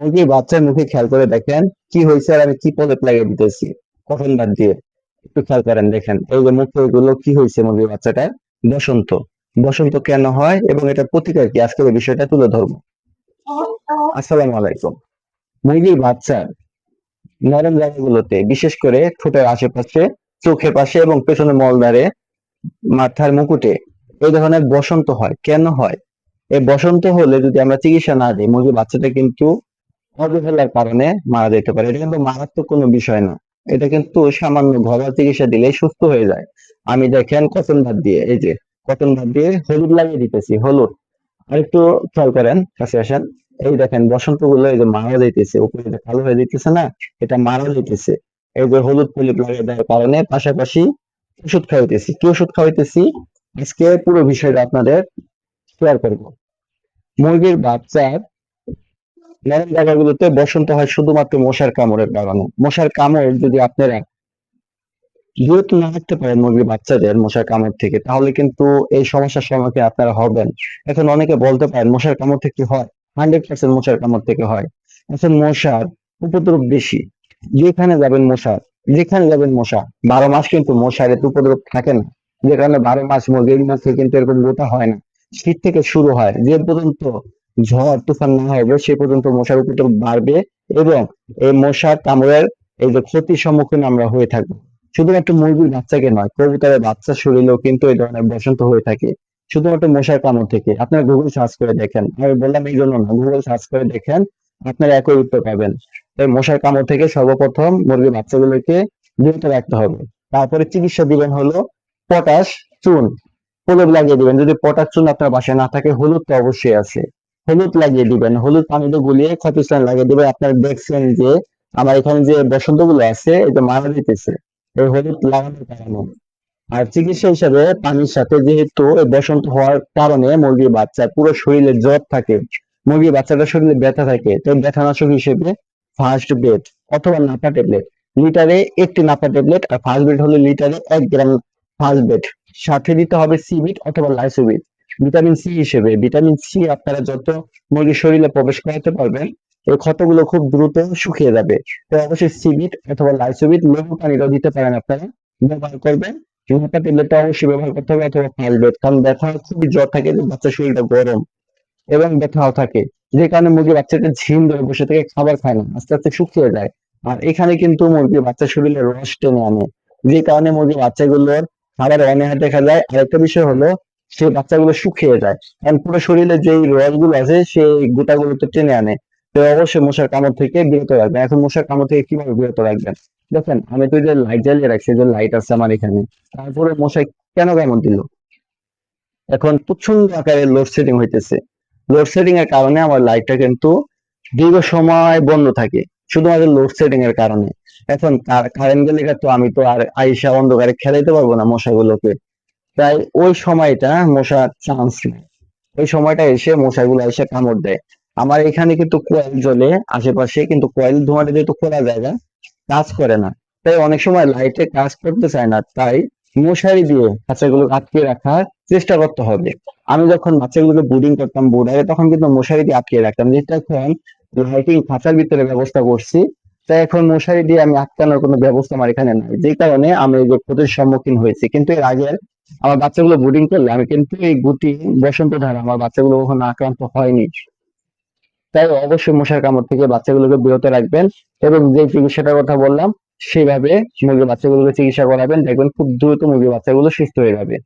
মুরগির বাচ্চার মুখে খেয়াল করে দেখেন, কি হয়েছে আর আমি কি প্রলেপ লাগিয়ে দিতেছি? কখন বাদ দিয়ে। একটু খেয়াল করেন, দেখেন। এই যে মুখে এগুলো কি হয়েছে মুরগির বাচ্চাটার? বসন্ত। বসন্ত কেন হয় এবং এটা প্রতিকার কি? আজকের বিষয়টা তুলে ধরবো। আসসালামু আলাইকুম। মুরগির বাচ্চার নরম জায়গাগুলোতে, বিশেষ করে ঠোঁটের আশেপাশে, চোখের পাশে এবং পেছনের মলদ্বারে, মাথার মুকুটে, এই ধরনের বসন্ত হয়। কেন হয়? এই বসন্ত হলে যদি আমরা চিকিৎসা না দিই, মুরগির বাচ্চাটা কিন্তু অবহেলার কারণে মারা যেতে পারে। এটা কিন্তু মারাত্মক কোনো বিষয় না। এটা কিন্তু সামান্য ঘরোয়া চিকিৎসা দিলেই সুস্থ হয়ে যায়। আমি দেখেন কটন ভাত দিয়ে, এই যে কটন ভাত দিয়ে হলুদ লাগিয়ে দিতেছি, হলুদ। আর একটু খেয়াল করেন, কাছে আসেন। এই দেখেন বসন্তগুলো এই যে মারা যাইতেছে, উপরে কালো হয়ে যাইতেছে না, এটা মারা যাইতেছে। এই যে হলুদ প্রলেপ লাগিয়ে দেওয়ার কারণে পাশাপাশি ওষুধ খাওয়াইতেছি। কি ওষুধ খাওয়াইতেছি? আজকে পুরো বিষয়টা আপনাদের শেয়ার করব। মুরগির বাচ্চার নরম জায়গাগুলোতে বসন্ত হয় শুধুমাত্র মশার কামড়ের কারণে। মশার কামড় যদি আপনারা বিরত না রাখতে পারেন মুরগির বাচ্চাদের মশার কামড় থেকে, তাহলে কিন্তু এই সমস্যার সম্মুখীন আপনারা হবেন। এখন অনেকে বলতে পারেন, মশার কামড় থেকে হয়। হান্ড্রেড পার্সেন্ট মশার কামড় থেকে হয়। এখন মশার উপদ্রব বেশি। যেখানে যাবেন মশার, যেখানে যাবেন মশা, বারো মাস কিন্তু মশার এত উপদ্রব থাকে না। যে কারণে বারো মাস মুরগির মুখে কিন্তু এরকম গোটা হয় না। শীত থেকে শুরু হয়। যে পর্যন্ত ঝড়, তুফান না হবে সে পর্যন্ত মশার উপদ্রব বাড়বে এবং এই মশার কামড়ের এই যে ক্ষতির সম্মুখীন আমরা হয়ে থাকব। শুধুমাত্র মুরগির বাচ্চাকে নয়, কবুতরের বাচ্চার শরীরেও কিন্তু এই ধরনের বসন্ত হয়ে থাকে। শুধুমাত্র মশার কামড় থেকে। আপনারা গুগল সার্চ করে দেখেন। আমি বললাম এই জন্য না গুগল সার্চ করে দেখেন, আপনারা একই উত্তর পাবেন। তাই মশার কামড় থেকে সর্বপ্রথম মুরগির বাচ্চাগুলোকে বিরত রাখতে হবে। তারপরে চিকিৎসা দিবেন হলো পটাশ চুন। প্রলেপ লাগিয়ে দিবেন। যদি পটাশ চুন আপনার বাসায় না থাকে, হলুদ তো অবশ্যই আছে। হলুদ লাগিয়ে দিবেন। হলুদ পানিতে গুলিয়ে ক্ষতিস্থান লাগিয়ে দিবেন। আপনারা দেখছেন যে আমার এখানে যে বসন্তগুলো আছে এটা মারা দিতেছে এই হলুদ লাগানোর কারণে। আর চিকিৎসা হিসাবে পানির সাথে যেহেতু বসন্ত হওয়ার কারণে মুরগির বাচ্চা পুরো শরীরে জ্বর থাকে, মুরগির বাচ্চাটার শরীরে ব্যথা থাকে, তো ব্যথানাশক হিসেবে ফার্স্ট বেড অথবা নাপা ট্যাবলেট লিটারে একটি নাপা ট্যাবলেট আর ফার্স্ট বেড হলো লিটারে এক গ্রাম ফার্স্ট বেড সাথে দিতে হবে সিবিট অথবা লাইসোবিট ভিটামিন সি হিসেবে, ভিটামিন সি আপনারা যত মুরগির শরীরে প্রবেশ করাতে পারবেন, এই ক্ষতগুলো খুব দ্রুত শুকিয়ে যাবে। তো অবশ্যই সিবিট অথবা লাইসোবিট লেবু পানিটাও দিতে পারেন আপনারা। ব্যবহার করবেন। নাপা ট্যাবলেটটা অবশ্যই ব্যবহার করতে হবে অথবা বেড কারণ ব্যথা খুবই জ্বর থাকে, যে বাচ্চার শরীরটা গরম এবং ব্যথাও থাকে। যে কারণে মুরগির বাচ্চাটা ঝিম ধরে বসে থেকে খাবার খায় না, আস্তে আস্তে শুকিয়ে যায়। আর এখানে কিন্তু মুরগির বাচ্চার শরীরে রস টেনে আনে। যে কারণে মুরগির বাচ্চাগুলোর খাবার অনীহা দেখা যায়। আরেকটা বিষয় হলো সেই বাচ্চাগুলো শুকিয়ে যায়। কারণ পুরো শরীরে যে রসগুলো আছে, সেই গোটাগুলোতে টেনে আনে। তো অবশ্যই মশার কামড় থেকে বিরত রাখবেন। এখন মশার কামড় থেকে কীভাবে বিরত রাখবেন? দেখেন, আমি তো যে লাইট জ্বালিয়ে রাখছি, যে লাইট আছে আমার এখানে, তারপরে মশাই কেন কামড় দিল? এখন প্রচণ্ড আকারে লোডশেডিং হইতেছে। লোডশেডিং এর কারণে আমার লাইটটা কিন্তু দীর্ঘ সময় বন্ধ থাকে, শুধুমাত্র লোডশেডিং এর কারণে। এখন কারেন্ট গেলে তো আমি তো আর আইসা অন্ধকারে খেলাইতে পারব না মশাগুলোকে। তাই ওই সময়টা মশা চান্স নেই। ওই সময়টা এসে মশাগুলো এসে কামড় দেয়। আমার এখানে কিন্তু কয়েল জ্বলে, আশেপাশে কিন্তু কয়েল ধোঁয়াটা যেহেতু খোলা জায়গা, কাজ করে না। তাই অনেক সময় লাইটে কাজ করতে চায় না। তাই মশারি দিয়ে বাচ্চাগুলো আটকে রাখার চেষ্টা করতে হবে। আমি যখন বাচ্চাগুলোকে বোর্ডিং করতাম বোর্ডারে তখন কিন্তু মশারি দিয়ে আটকে রাখতাম। যেটা এখন লাইটিং খাঁচার ভিতরে ব্যবস্থা করছি, তাই এখন মশারি দিয়ে আমি আটকানোর কোনো ব্যবস্থা আমার এখানে নাই। যে কারণে আমি এই যে ক্ষতির সম্মুখীন হয়েছি। কিন্তু এর আগে আমার বাচ্চাগুলো ব্রুডিং করলে আমি কিন্তু এই গুটি, বসন্ত ধারা আমার বাচ্চাগুলো কখনো আক্রান্ত হয়নি। তাই অবশ্যই মশার কামড় থেকে বাচ্চাগুলোকে বিরত রাখবেন এবং যে চিকিৎসাটার কথা বললাম, সেভাবে মুরগির বাচ্চাগুলোকে চিকিৎসা করাবেন। দেখবেন খুব দ্রুত মুরগির বাচ্চাগুলো সুস্থ হয়ে যাবে।